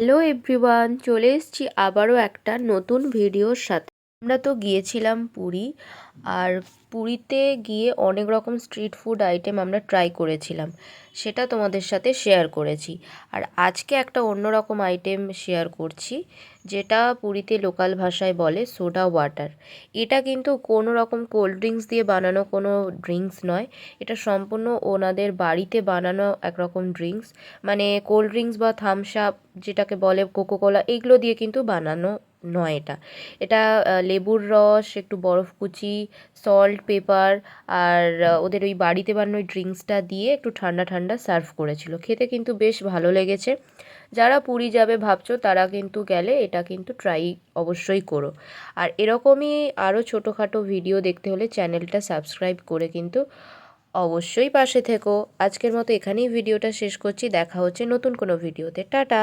Hello everyone চলে এসছি আবারও একটা নতুন ভিডিওর সাথে। আমরা তো গিয়েছিলাম পুরী, আর পুরীতে গিয়ে অনেক রকম স্ট্রিট ফুড আইটেম আমরা ট্রাই করেছিলাম। সেটা তোমাদের সাথে শেয়ার করেছি। আর আজকে একটা অন্যরকম আইটেম শেয়ার করছি, যেটা পুরীতে লোকাল ভাষায় বলে সোডা ওয়াটার এটা কিন্তু কোনো রকম কোল্ড ড্রিঙ্কস দিয়ে বানানো কোনো ড্রিঙ্কস নয়। এটা সম্পূর্ণ ওনাদের বাড়িতে বানানো একরকম ড্রিঙ্কস মানে কোল্ড ড্রিঙ্কস বা থামস আপ যেটাকে বলে কোকোকোলা এগুলো দিয়ে কিন্তু বানানো নয় এটা। এটা লেবুর রস, একটু বরফ কুচি সল্ট পেপার আর ওদের ওই বাড়িতে বানানো ওই ড্রিঙ্কসটা দিয়ে একটু ঠান্ডা ঠান্ডা সার্ভ করেছিল। খেতে কিন্তু বেশ ভালো লেগেছে। যারা পুরী যাবে ভাবছ, তারা কিন্তু গেলে এটা কিন্তু ট্রাই অবশ্যই করো। আর এরকমই আরও ছোটোখাটো ভিডিও দেখতে হলে চ্যানেলটা সাবস্ক্রাইব করে কিন্তু অবশ্যই পাশে থেকো। আজকের মতো এখানেই ভিডিওটা শেষ করছি। দেখা হচ্ছে নতুন কোনো ভিডিওতে টাটা!